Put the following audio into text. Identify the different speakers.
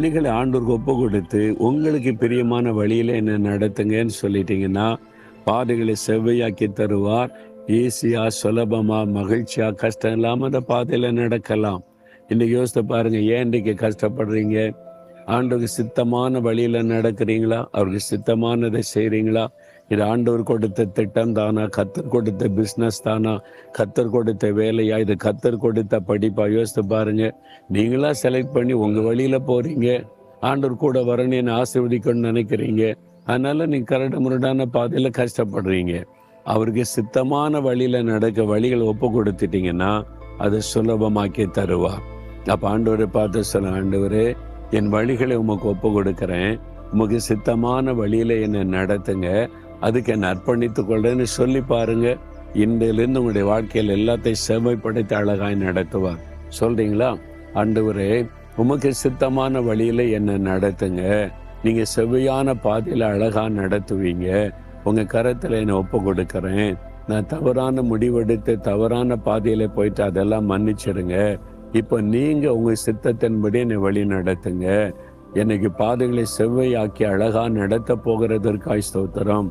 Speaker 1: வழிகளை ஆண்டோருக்கு ஒப்பு கொடுத்து உங்களுக்கு பிரியமான வழியில் என்ன நடத்துங்கன்னு சொல்லிட்டீங்கன்னா பாதைகளை செவ்வையாக்கி தருவார். ஈஸியா சுலபமா மகிழ்ச்சியா கஷ்டம் இல்லாமல் அந்த பாதையில நடக்கலாம். இன்னைக்கு யோசித்து பாருங்க ஏன் இன்றைக்கி கஷ்டப்படுறீங்க? ஆண்டுக்கு சித்தமான வழியில நடக்கிறீங்களா? அவருக்கு சித்தமானதை செய்கிறீங்களா இது ஆண்டவர் கொடுத்த திட்டம் தானா? கத்தர் கொடுத்த பிஸ்னஸ் தானா? கத்தர் கொடுத்த வேலையா? இது கத்தர் கொடுத்த படிப்பா? யோசித்து பாருங்க. நீங்களா செலக்ட் பண்ணி உங்க வழியில போறீங்க. ஆண்டவர் கூட வரணும்னு ஆசீர்வதிக்கணும்னு நினைக்கிறீங்க. அதனால நீ கரடு முரடான பாதையில கஷ்டப்படுறீங்க. அவருக்கு சித்தமான வழியில நடக்க வழிகளை ஒப்பு கொடுத்துட்டீங்கன்னா அதை சுலபமாக்கி தருவார். அப்ப ஆண்டவரை பார்த்து சொல்ல ஆண்டவரே என் வழிகளை உமக்கு ஒப்பு கொடுக்குறேன். உமக்கு சித்தமான வழியில என்னை நடத்துங்க. அதுக்கு என்னை அர்ப்பணித்துக் கொள்றேன்னு சொல்லி பாருங்க. இன்றையிலிருந்து உங்களுடைய வாழ்க்கையில் எல்லாத்தையும் செம்மைப்படுத்தி அழகாய் நடத்துவார். சொல்றீங்களா? ஆண்டவரே உமக்கு சித்தமான வழியில என்னை நடத்துங்க. நீங்க செவ்வையான பாதையில அழகா நடத்துவீங்க. உங்க கரத்துல என்னை ஒப்பு கொடுக்கறேன். நான் தவறான முடிவெடுத்து தவறான பாதையில போயிட்டு அதெல்லாம் மன்னிச்சிடுங்க. இப்போ நீங்க உங்க சித்தத்தின்படி என்னை வழி நடத்துங்க. எனக்கு பாதைகளை செவ்வையாக்கி அழகா நடத்த போகிறதற்காய் ஸ்தோத்திரம்.